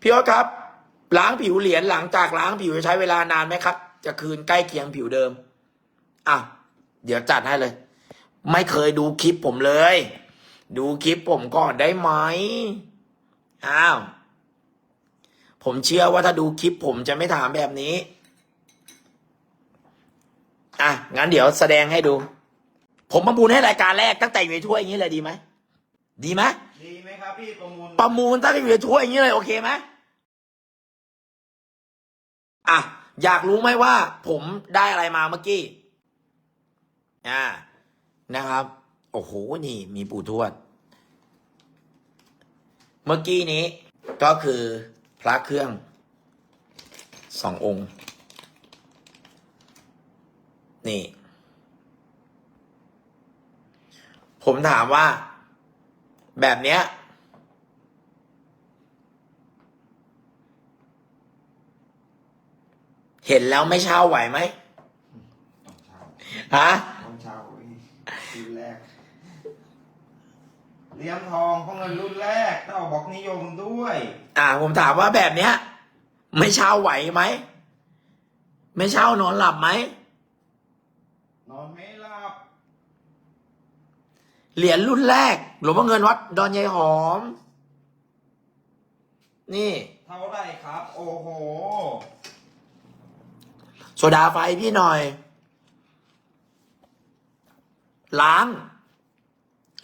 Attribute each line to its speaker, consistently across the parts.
Speaker 1: พี่อ๊ตครับ ล้างผิวเหรียญหลังจากล้างผิวจะใช้เวลานานไหมครับ จะคืนใกล้เคียงผิวเดิมอะเดี๋ยวจัดให้เลย ไม่เคยดูคลิปผมเลย ดูคลิปผมก่อนได้ไหมอ้าวผมเชื่อว่าถ้าดูคลิปผมจะไม่ถามแบบนี้อะงั้นเดี๋ยวแสดงให้ดู ผมประมูลให้รายการแรกตั้งแต่อยู่ในถ้วยอย่างนี้เลยดีไหมดีไหม
Speaker 2: ไหมครับพี่ประมูล
Speaker 1: ประมูลตั้งแต่อยู่ในถ้วยอย่างนี้เลยโอเคไหมอะอยากรู้ไหมว่า ผมได้อะไรมาเมื่อกี้อ่านะครับ โอ้โหนี่มีปู่ทวด เมื่อกี้นี้ ก็คือพระเครื่องสององค์ นี่ ผมถามว่า แบบเนี้ยเห็นแล้วไม่เช่าไหวไหม
Speaker 2: ต้องเช่า
Speaker 1: ฮะ
Speaker 2: ต้องเช่าเว้ยรุ่นแรกเหรียญทองของเงินรุ่นแรกต้องเอาบอกนิยมด้วย
Speaker 1: อ่า ผมถามว่าแบบเนี้ย ไม่เช่าไหวไหม ไม่เช่านอนหลับไหม
Speaker 2: นอนไม่หลับ
Speaker 1: เหรียญรุ่นแรก หลวงพ่อเงินวัดดอนยายหอม นี่
Speaker 2: เท่าไหรครับ โอ้โห
Speaker 1: โซดาไฟพี่หน่อย ล้าง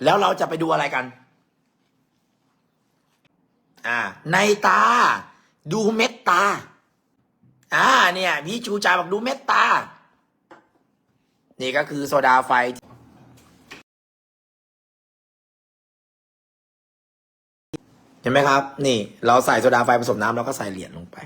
Speaker 1: แล้วเราจะไปดูอะไรกัน อ่า ในตา ดูเม็ดตา อ่า เนี่ย พี่ชูใจบอกดูเม็ดตา นี่ก็คือโซดาไฟ เห็นไหมครับ นี่ เราใส่โซดาไฟผสมน้ำแล้วก็ใส่เหรียญลงไป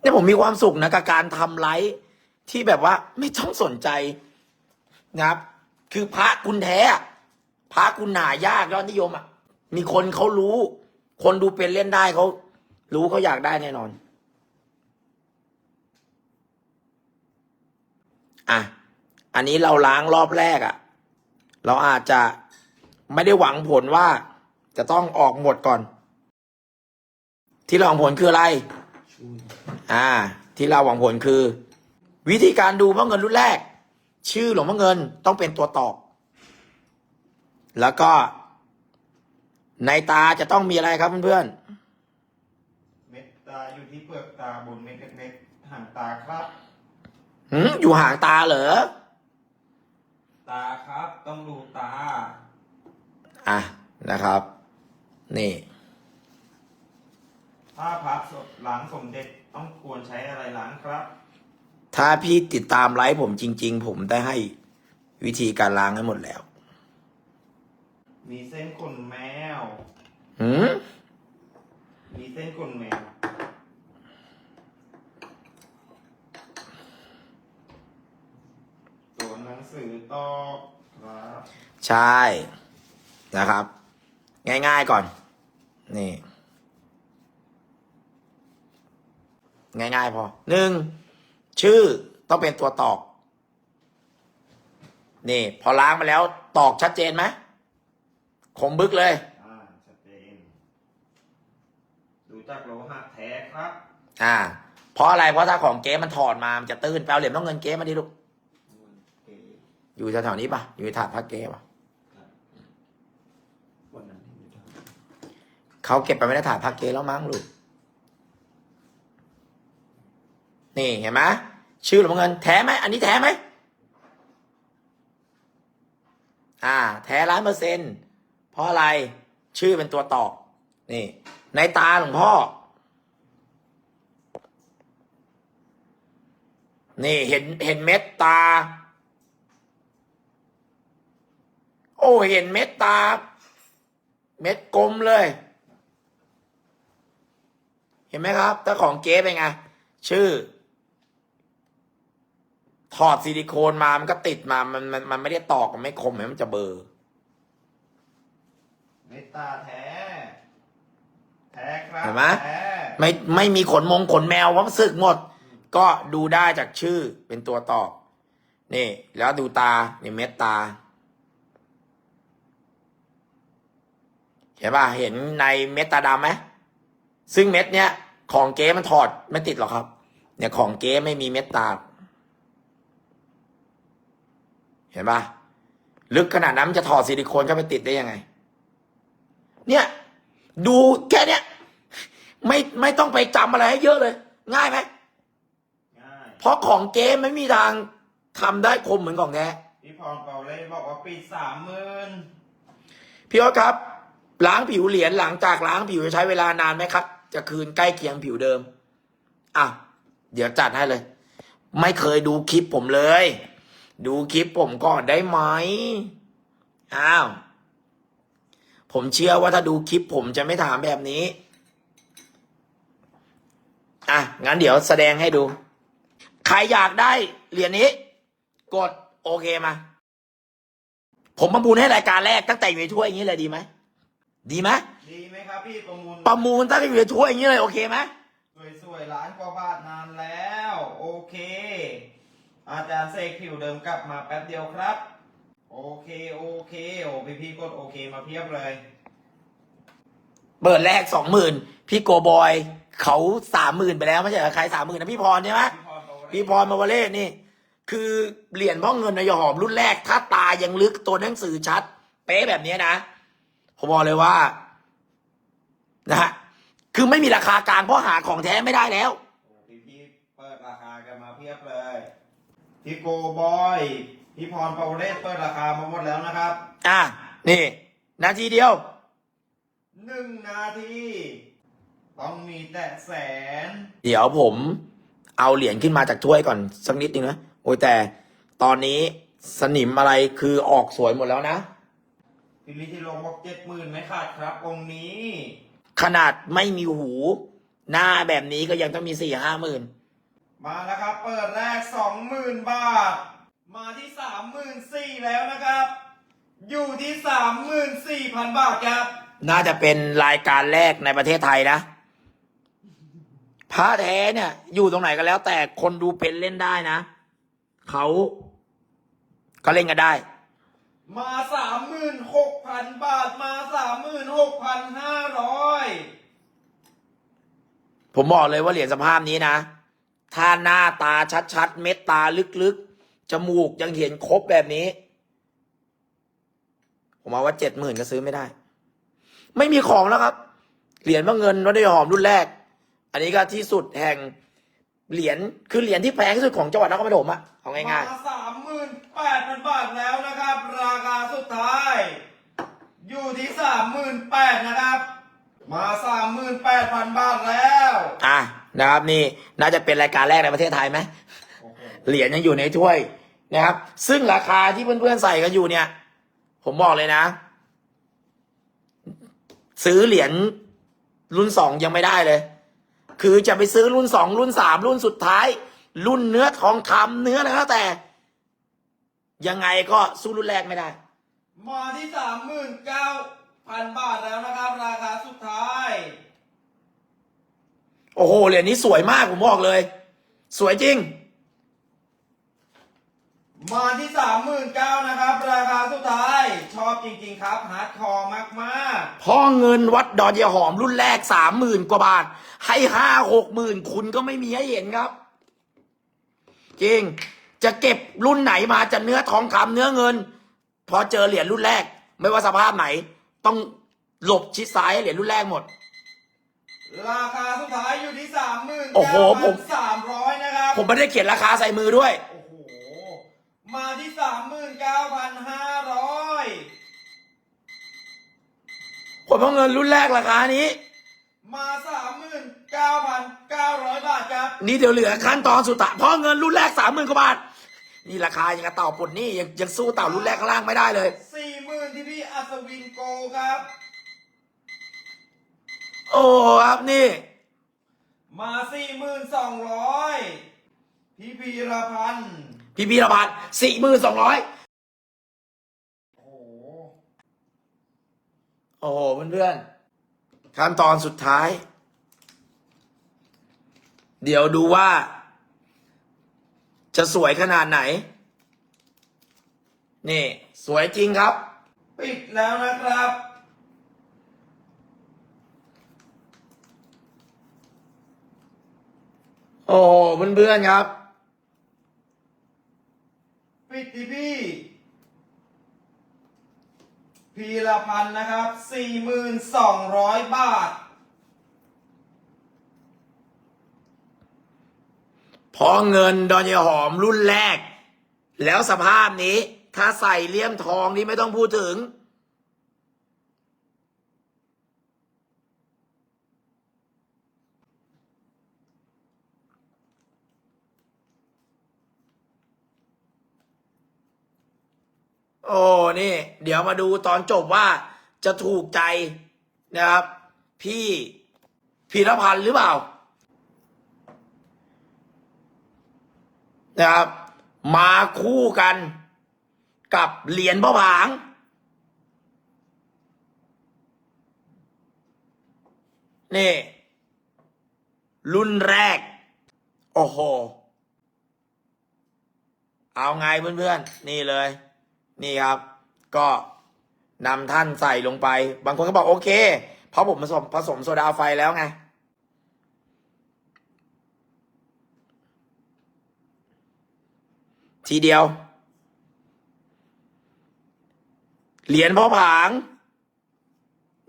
Speaker 1: เนี่ยผมมีความสุขนะกับการทำไลฟ์ที่แบบว่าไม่ต้องสนใจนะครับ คือพระคุณแท้ พระคุณหายากยอดนิยมอะ มีคนเขารู้ คนดูเป็นเล่นได้เขารู้เขาอยากได้แน่นอน อะอันนี้เราล้างรอบแรกอะ เราอาจจะไม่ได้หวังผลว่าจะต้องออกหมดก่อน ที่เราหวังผลคืออะไร อ่า ที่เราหวังผลคือ วิธีการดูพระเงินรุ่นแรก ชื่อหลวงพ่อเงินต้องเป็นตัวตอกแล้วก็ ในตาจะต้องมีอะไรครับเพื่อน
Speaker 2: เม็ดตาอยู่ที่เปลือกตาบนเม็ดเล็กๆห่างตาครับ
Speaker 1: หืมอยู่ห่างตาเหรอ
Speaker 2: ตาครับ ต้องดูตา
Speaker 1: อะนะครับ นี่
Speaker 2: ถ้าพระสดล้างสมเด็จต้องควรใช้อะไรล้างครับ
Speaker 1: ถ้าพี่ติดตามไลฟ์ผมจริง ๆ ผมได้ให้วิธีการล้างให้หมดแล้ว
Speaker 2: มีเส้นขนแมว
Speaker 1: หืม
Speaker 2: มีเส้นขนแมว ตัว หนังสือต่อครับ
Speaker 1: ใช่นะครับ ง่ายๆก่อน นี่ ง่ายๆพอหนึ่งชื่อต้องเป็นตัวตอก นี่ พอล้างมาแล้วตอกชัดเจนไหมคมบึกเลย
Speaker 2: อ่าชัดเจนดูจากโลหะแท้ครับ
Speaker 1: อ่า เพราะอะไรเพราะถ้าของเก๊มันถอดมา มันจะตื้นแปลเหรียญต้องเงินเก๊มาดิลูก อยู่แถวๆนี้ปะอยู่ในถาดพักเก๊ปะเขาเก็บไปไม่ได้ถาดพักเก๊แล้วมั้งลูก นี่เห็นไหมชื่อหลวงเงินแท้ไหมอันนี้แท้ไหมอ่า แท้ร้านเปอร์เซ็นต์เพราะอะไรชื่อเป็นตัวตอกนี่ ในตาหลวงพ่อ นี่เห็นเห็นเม็ดตา โอ้เห็นเม็ดตา เม็ดกลมเลย เห็นไหมครับถ้าของเก๊เป็นไง ชื่อ ถอดซิลิโคนมามันก็ติดมา มันมันมันไม่ได้ตอกมันไม่คมเห็นมันจะเบลอร์
Speaker 2: เมตตาแท้ แท้ครับ
Speaker 1: เห็นไหม
Speaker 2: แท้
Speaker 1: ไม่ไม่มีขนมงขนแมวว่าสึกหมด ก็ดูได้จากชื่อเป็นตัวตอบนี่ แล้วดูตานี่เม็ดตา เห็นป่ะเห็นในเม็ดตาดำไหมซึ่งเม็ดเนี้ยของเก๊มันถอดไม่ติดหรอกครับ เนี่ยของเก๊ไม่มีเม็ดตา เห็นป่ะลึกขนาดนั้นมันจะถอดซิลิโคนเข้าไปติดได้ยังไง เนี่ย ดูแค่เนี้ยไม่ไม่ต้องไปจำอะไรให้เยอะเลย ง่ายไหม
Speaker 2: ง่าย
Speaker 1: เพราะของเก๊ไม่มีทางทำได้คมเหมือนของแท้
Speaker 2: พี่พรเปาเล่บอกว่าปิดสามหมื่น
Speaker 1: พี่อ๊อฟครับ ล้างผิวเหรียญหลังจากล้างผิวจะใช้เวลานานไหมครับ จะคืนใกล้เคียงผิวเดิมอะเดี๋ยวจัดให้เลย ไม่เคยดูคลิปผมเลย ดูคลิปผมก่อนได้ไหมอ้าวผมเชื่อว่าถ้าดูคลิปผมจะไม่ถามแบบนี้อะงั้นเดี๋ยวแสดงให้ดู ใครอยากได้เหรียญนี้ กดโอเคมา ผมประมูลให้รายการแรกตั้งแต่อยู่ในถ้วยอย่างนี้เลยดีไหม ดีไหม
Speaker 2: ดีไหมครับพี่ประมูล
Speaker 1: ประมูลตั้งแต่อยู่ในถ้วยอย่างนี้เลยโอเคไหม
Speaker 2: สวยๆล้านกว่าบาทนานแล้ว โอเค อาจารย์เสกผิวเดิมกลับมาแป๊บเดียวครับ โอเคโอเคโอ้พี่พี่ๆกดโอเคมาเพียบเลย
Speaker 1: เปิดแรกสองหมื่นพี่โกบอยเขาสามหมื่นไปแล้วไม่ใช่เหรอใครสามหมื่นนะพี่พรใช่ไหม
Speaker 2: พี่พรเปาเล่
Speaker 1: พี่พรมาวาเล่นี่ คือเหรียญพ่อเงินนายหอมรุ่นแรก ถ้าตายังลึกตัวหนังสือชัด เป๊ะแบบนี้นะ ผมบอกเลยว่า นะฮะคือไม่มีราคากลางเพราะหาของแท้ไม่ได้แล้ว
Speaker 2: โอ้พี่พี่ๆเปิดราคากันมาเพียบเลยพี่โกบอยพี่พรเปาเล่เปิดราคามาหมดแล้วนะครับ
Speaker 1: อะนี่ นาทีเดียว
Speaker 2: หนึ่งนาที ต้องมีแต่แสน
Speaker 1: เดี๋ยวผม เอาเหรียญขึ้นมาจากถ้วยก่อนสักนิดนึงนะโอ้ยแต่ตอนนี้สนิมอะไรคือออกสวยหมดแล้วนะ
Speaker 2: พี่ลิธิลงบอกเจ็ดหมื่นไม่ขาดครับ องค์นี้
Speaker 1: ขนาดไม่มีหู หน้าแบบนี้ก็ยังต้องมีสี่ห้าหมื่น
Speaker 2: มาแล้วครับ เปิดแรกสองหมื่นบาท มาที่สามหมื่นสี่แล้วนะครับ อยู่ที่สามหมื่นสี่พันบาทครับ
Speaker 1: น่าจะเป็นรายการแรกในประเทศไทยนะพระแท้เนี่ย อยู่ตรงไหนก็แล้ว แต่คนดูเป็นเล่นได้นะเขาก็เล่นกันได้
Speaker 2: มาสามหมื่นหกพันบาทมาสามหมื่นหกพันห้าร้อย
Speaker 1: ผมบอกเลยว่าเหรียญสภาพนี้นะ ถ้าหน้าตาชัดๆ เม็ดตาลึกๆ จมูกยังเห็นครบแบบนี้ ผมเอาว่าเจ็ดหมื่นก็ซื้อไม่ได้ ไม่มีของแล้วครับ เหรียญว่าเงินวัดได้หอมรุ่นแรก อันนี้ก็ที่สุดแห่ง เหรียญคือเหรียญที่แพงที่สุดของจังหวัดนครปฐมอะเอาง่าย
Speaker 2: มาสามหมื่นแปดพันบาทแล้วนะครับ ราคาสุดท้าย อยู่ที่สามหมื่นแปดนะครับ มาสามหมื่นแปดพันบาทแล้ว
Speaker 1: ๆอะนะครับนี่น่าจะเป็นรายการแรกในประเทศไทยไหม
Speaker 2: โอ้โห
Speaker 1: เหรียญยังอยู่ในถ้วยนะครับ ซึ่งราคาที่เพื่อนๆใส่กันอยู่เนี่ย ผมบอกเลยนะ ซื้อเหรียญรุ่นสองยังไม่ได้เลย คือจะไปซื้อรุ่นสองรุ่นสามรุ่นสุดท้าย รุ่นเนื้อทองคำเนื้ออะไรก็แล้วแต่ ยังไงก็สู้รุ่นแรกไม่ได้
Speaker 2: มาที่สามหมื่นเก้าพันบาทแล้วนะครับ ราคาสุดท้าย
Speaker 1: โอ้โหเหรียญนี้สวยมากผมบอกเลย สวยจริง
Speaker 2: มาที่สามหมื่นเก้านะครับ ราคาสุดท้าย ชอบจริง ๆ ครับฮาร์ดคอร์มากๆ
Speaker 1: พ่อเงินวัดดอนยายหอมรุ่นแรกสามหมื่นกว่าบาท ให้ห้าหกหมื่นคุณก็ไม่มีให้เห็นครับ จริง จะเก็บรุ่นไหนมาจะเนื้อทองคำเนื้อเงิน พอเจอเหรียญรุ่นแรก ไม่ว่าสภาพไหน ต้องหลบชิดซ้ายให้เหรียญรุ่นแรกหมด
Speaker 2: ราคาสุดท้ายอยู่ที่สามหมื่น
Speaker 1: โอ้โหผม
Speaker 2: สามร้อยนะครับ
Speaker 1: ผมไม่ได้เขียนราคาใส่มือด้วย
Speaker 2: โอ้โห มาที่สามหมื่นเก้าพันห้าร้อย
Speaker 1: ผมเอาเงินรุ่นแรกราคานี้
Speaker 2: มาสามหมื่นเก้าพันเก้าร้อยบาทครับ
Speaker 1: นี่เดี๋ยวเหลือขั้นตอนสุดท้ายเพราะเงินรุ่นแรกสามหมื่นกว่าบาท นี่ราคายังกระเต่าปลดหนี่ยังยังสู้เต่ารุ่นแรกข้างล่างไม่ได้เลย
Speaker 2: สี่หมื่นที่พี่อัศวินโกครับ
Speaker 1: โอ้ครับนี่
Speaker 2: มาสี่หมื่นสองร้อยพี่พีรพันธ์
Speaker 1: พี่พีรพัฒน์สี่หมื่นสองร้อย
Speaker 2: โอ้โห
Speaker 1: โอ้โหเพื่อนๆขั้นตอนสุดท้าย เดี๋ยวดูว่า จะสวยขนาดไหน นี่ สวยจริงครับ
Speaker 2: ปิดแล้วนะครับ
Speaker 1: โอ้โหเพื่อนๆครับ
Speaker 2: ปิดที่พี่ พีละพันนะครับ 4,200 บาท
Speaker 1: พราะเงินดอนยาหอมรุ่นแรก แล้วสภาพนี้ ถ้าใส่เลี่ยมทองนี่ไม่ต้องพูดถึง โอ้นี่ เดี๋ยวมาดูตอนจบว่าจะถูกใจนะครับ พี่พีรพันธ์หรือเปล่า นะครับ มาคู่กันกับเหรียญพ่อผางนี่ รุ่นแรก โอ้โห เอาไงเพื่อนๆ นี่เลย นี่ครับ ก็นำท่านใส่ลงไป บางคนก็บอกโอเค เพราะผมผสมผสมโซดาไฟแล้วไง ทีเดียว เหรียญพ่อผาง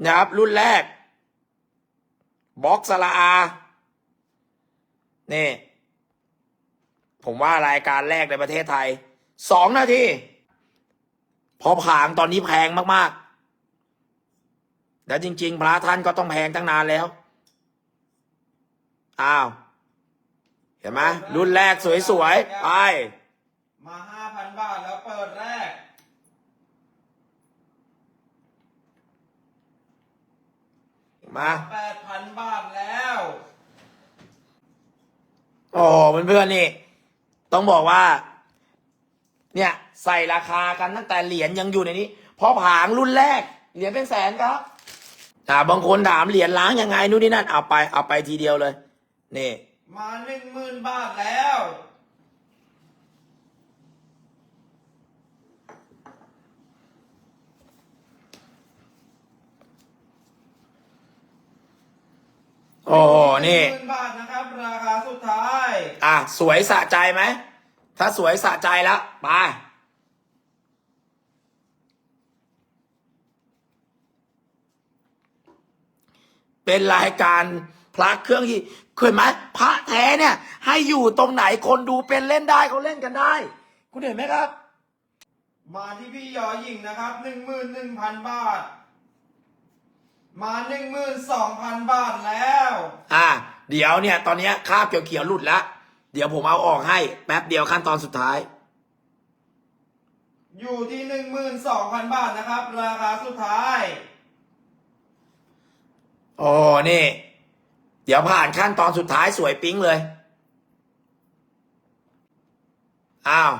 Speaker 1: นะครับ รุ่นแรก บล็อกสลาอานี่ ผมว่ารายการแรกในประเทศไทย สองนาที พอผางตอนนี้แพงมากๆ แล้วจริง ๆ พระท่านก็ต้องแพงตั้งนานแล้ว อ้าว เห็นไหมรุ่นแรกสวยๆ ไป
Speaker 2: มา5,000บาทแล้วเปิดแรก
Speaker 1: มา
Speaker 2: 8,000บาทแล้ว
Speaker 1: โอ้โหเพื่อนๆนี่ ต้องบอกว่า เนี่ย ใส่ราคากันตั้งแต่เหรียญยังอยู่ในนี้เพอผางรุ่นแรก เหรียญเป็นแสนครับอ่าบางคนถามเหรียญล้างยังไงนู่นนี่นั่นเอาไปเอาไปทีเดียวเลยนี่
Speaker 2: มา10,000บาทแล้ว
Speaker 1: โอ้โหนี่
Speaker 2: 10,000บาทนะครับ ราคาสุดท้าย
Speaker 1: อะ สวยสะใจไหม ถ้าสวยสะใจแล้วไป เป็นรายการพระเครื่องที่เคยไหมพระแท้เนี่ย ให้อยู่ตรงไหนคนดูเป็นเล่นได้เขาเล่นกันได้ คุณเห็นไหมครับ
Speaker 2: มาที่พี่ยอหญิงนะครับ11,000บาท มา12,000บาทแล้ว
Speaker 1: อะเดี๋ยวเนี่ย ตอนเนี้ยคราบเขียวๆหลุดแล้วเดี๋ยวผมเอาออกให้แป๊บเดียวขั้นตอนสุดท้าย
Speaker 2: อยู่ที่12,000บาทนะครับ ราคาสุดท้าย
Speaker 1: โอ้นี่ เดี๋ยวผ่านขั้นตอนสุดท้ายสวยปิ๊งเลย อ้าว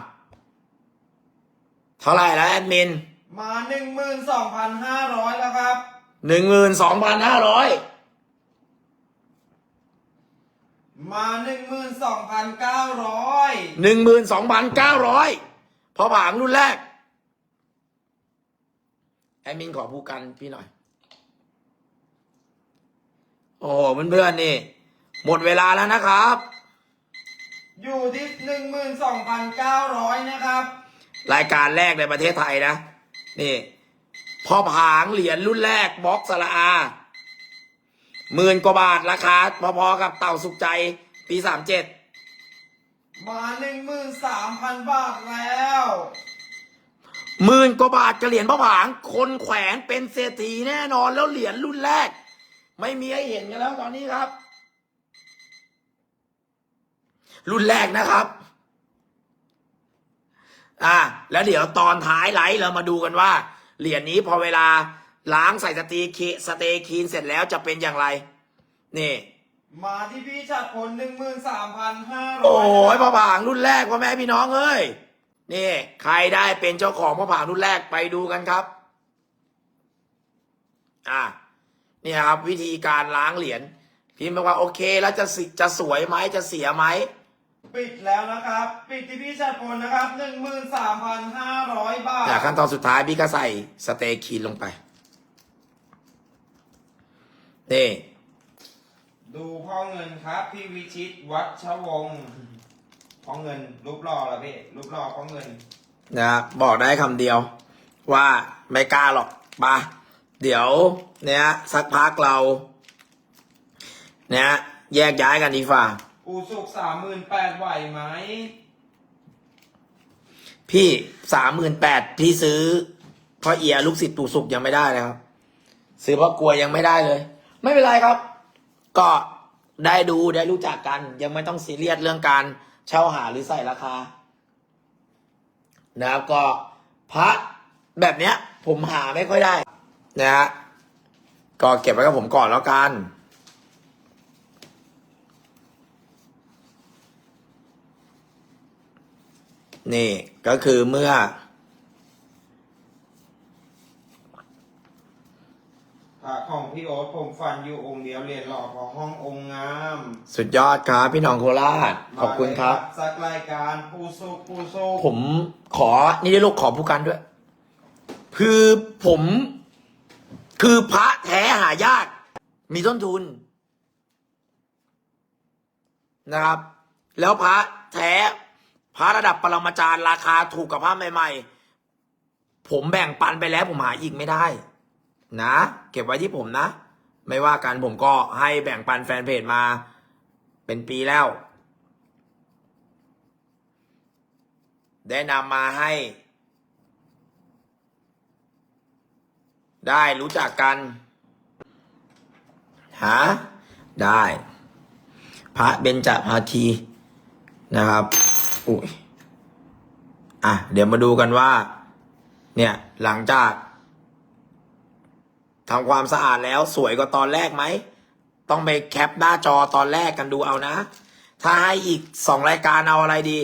Speaker 1: เท่าไหร่แล้วแอดมิน
Speaker 2: มา12,500แล้วครับ
Speaker 1: หนึ่งหมื่นสองพันห้าร้อย
Speaker 2: มา12,900
Speaker 1: หนึ่งหมื่นสองพันเก้าร้อยพอผางรุ่นแรก แอดมินขอพูดกันพี่หน่อย โอ้เพื่อนๆนี่ หมดเวลาแล้วนะครับ
Speaker 2: อยู่ที่12,900นะครับ
Speaker 1: รายการแรกในประเทศไทยนะ นี่ พอผางเหรียญรุ่นแรกบล็อกสละอาหมื่นกว่าบาทราคาพอๆกับเต่าสุขใจปีสามเจ็ด
Speaker 2: มา13,000บาทแล้ว
Speaker 1: หมื่นกว่าบาทกับเหรียญพระผาง คนแขวนเป็นเศรษฐีแน่นอนแล้วเหรียญรุ่นแรก ไม่มีให้เห็นกันแล้วตอนนี้ครับ รุ่นแรกนะครับ อ่า แล้วเดี๋ยวตอนท้ายไลฟ์เรามาดูกันว่า เหรียญนี้พอเวลาล้างใส่สตีคีสเตคีนเสร็จแล้วจะเป็นอย่างไร นี่
Speaker 2: มาที่พี่ชัดผล13,500
Speaker 1: โอ้ยพระผางรุ่นแรกพ่อแม่พี่น้องเอ้ยนี่ใครได้เป็นเจ้าของพระผางรุ่นแรกไปดูกันครับ อ่ะนี่ครับ วิธีการล้างเหรียญพิมพ์บอกว่าโอเคแล้วจะสิจะสวยไหมจะเสียไหม
Speaker 2: ปิดแล้วนะครับ ปิดที่พี่ชัดพลนะครับหนึ่งหมื่นสามพันห้าร้อยบาท
Speaker 1: จากขั้นตอนสุดท้ายพี่ก็ใส่สเตย์คีนลงไปนี่
Speaker 2: ดูพ่อเงินครับ พี่วิชิตวัชวงศ์พ่อเงินรูปหล่อเหรอพี่รูปหล่อพ่อเงิน
Speaker 1: นะครับบอกได้คำเดียว ว่าไม่กล้าหรอกมา เดี๋ยวเนี่ยสักพักเรา เนี่ยแยกย้ายกันดีกว่า
Speaker 2: ปูสุกสามหมื่นแปดไหวไหม
Speaker 1: พี่สามหมื่นแปดพี่ซื้อเพ่อเอียลูกศิษย์ตู่สุกยังไม่ได้เลยครับ ซื้อเพ่อกลัวยังไม่ได้เลย ไม่เป็นไรครับ ก็ได้ดูได้รู้จักกัน ยังไม่ต้องซีเรียสเรื่องการเช่าหาหรือใส่ราคา นะครับก็พระแบบเนี้ย ผมหาไม่ค่อยได้ นะฮะก็เก็บไว้กับผมก่อนแล้วกัน นี่ก็คือเมื่อ
Speaker 2: พระของพี่โอ๊ตผมฟันอยู่องค์เดียวเรียนหล่อของห้ององค์งาม
Speaker 1: สุดยอดครับ พี่น้องโคราชขอบคุณครับ
Speaker 2: มาเลยสักรายการปูสุกปูสุก
Speaker 1: ผมขอนี่ได้ลูกขอผู้กันด้วย คือผม คือพระแท้หายาก มีต้นทุน นะครับ แล้วพระแท้พระระดับปรมาจารย์ราคาถูกกับพระใหม่ ๆ ผมแบ่งปันไปแล้ว ผมหาอีกไม่ได้ นะ เก็บไว้ที่ผมนะ ไม่ว่ากันผมก็ให้แบ่งปันแฟนเพจมา เป็นปีแล้ว ได้นำมาให้ ได้รู้จักกันหาได้ พระเบญจภาคีนะครับอุ้ยอะ เดี๋ยวมาดูกันว่า เนี่ยหลังจากทำความสะอาดแล้วสวยกว่าตอนแรกไหม ต้องไปแคปหน้าจอตอนแรกกันดูเอานะ ถ้าให้อีกสองรายการเอาอะไรดี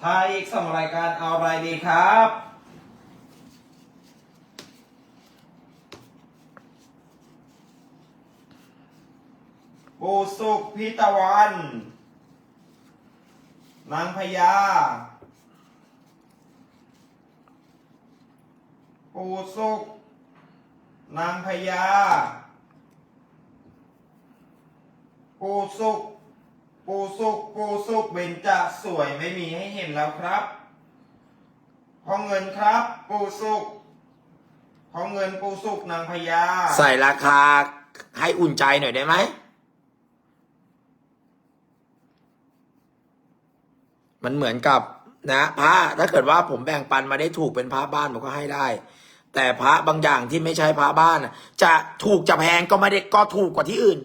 Speaker 2: ไทยอีกสองรายการเอาอะไรดีครับ ปูสุกพิตะวัน นางพญา ปูสุกนางพญา ปูสุก ปูสุกปูสุกเบญจสวยไม่มีให้เห็นแล้วครับห้องเงินครับ ปูสุกห้องเงินปูสุกนางพญา
Speaker 1: ใส่ราคาให้อุ่นใจหน่อยได้ไหม มันเหมือนกับนะพระถ้าเกิดว่าผมแบ่งปันมาได้ถูกเป็นพระบ้านผมก็ให้ได้ แต่พระบางอย่างที่ไม่ใช่พระบ้านจะถูกจะแพงก็ไม่ได้ก็ถูกกว่าที่อื่น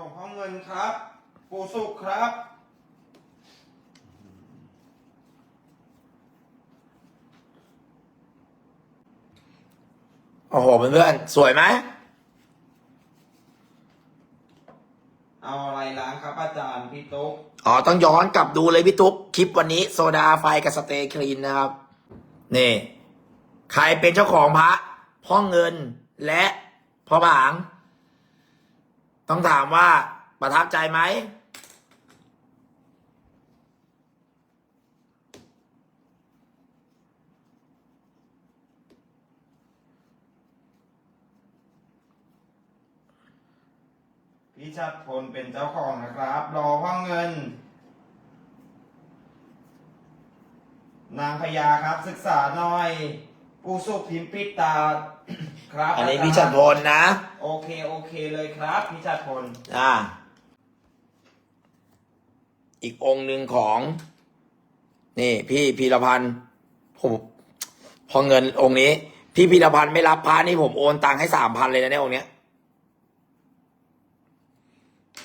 Speaker 2: วงพ่อเงินครับ ปูสุกครับ
Speaker 1: โอ้โหเพื่อนๆสวยไหม
Speaker 2: เอาอะไรล้างครับอาจารย์พี่ตุ๊ก
Speaker 1: อ๋อ ต้องย้อนกลับดูเลยพี่ตุ๊กคลิปวันนี้โซดาไฟกับสเตย์คลีนนะครับ นี่ ใครเป็นเจ้าของพระพ่อเงินและพ่อบาง ต้องถามว่าประทับใจไหม
Speaker 2: พี่ชัดพลเป็นเจ้าของนะครับ รอพ่อเงิน นางพญาครับศึกษาหน่อย ปูสุกพิมพ์ปิดตา ครับ
Speaker 1: อันนี้า
Speaker 2: จารย์
Speaker 1: พี่ชัดพลนะ
Speaker 2: โอเค โอเคเลยครับพี่ชัดพล
Speaker 1: อ่า อีกองค์หนึ่งของ นี่ พี่พีรพันธ์ผมพอเงินองค์นี้ พี่พีรพันธ์ไม่รับพระนี่ผมโอนตังค์ให้สามพันเลยนะเนี่ยองค์เนี้ย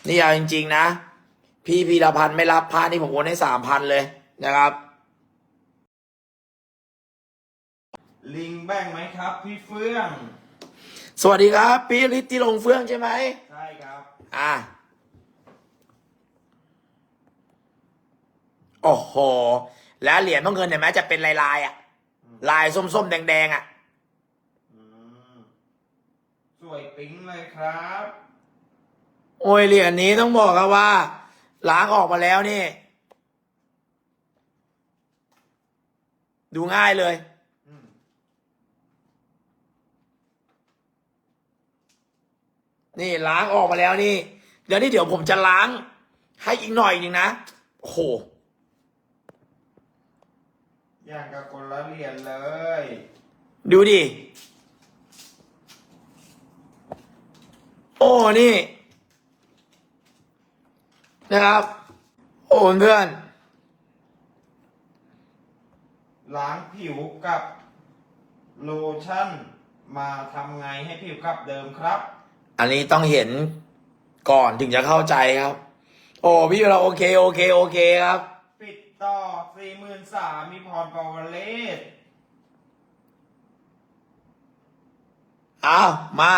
Speaker 1: นี่เอาจริง ๆ นะ พี่พีรพันธ์ไม่รับพระนี่ผมโอนให้สามพันเลยนะครับ
Speaker 2: ลิงแบ่งไหมครับ พี่เฟื่อง
Speaker 1: สวัสดีครับพี่ฤทธิ์ที่ลงเฟื่องใช่ไหม
Speaker 2: ใช่ครับ
Speaker 1: อะโอ้โห แล้วเหรียญพ่อเงินเห็นไหมจะเป็นลายลายๆอะลายส้มๆแดงๆอะ
Speaker 2: อืมสวยปิ๊งเลยครับ
Speaker 1: โอ้ยเหรียญนี้ต้องบอกครับว่าล้างออกมาแล้วนี่ ดูง่ายเลย
Speaker 2: อืม
Speaker 1: นี่ล้างออกมาแล้วนี่ เดี๋ยวนี้เดี๋ยวผมจะล้าง ให้อีกหน่อยหนึ่งนะโอ้โห
Speaker 2: อย่างกับคนละเหรียญเลย
Speaker 1: ดูดิ โอ้นี่ นะครับ โอ้เพื่อน
Speaker 2: ล้างผิวกับโลชั่น มาทำไงให้ผิวกลับเดิมครับ
Speaker 1: อันนี้ต้องเห็นก่อนถึงจะเข้าใจครับ โอ้พี่เราโอเคโอเคโอเคครับ
Speaker 2: ปิดต่อสี่หมื่นสามมีพรปวเลศ
Speaker 1: อ้าวมา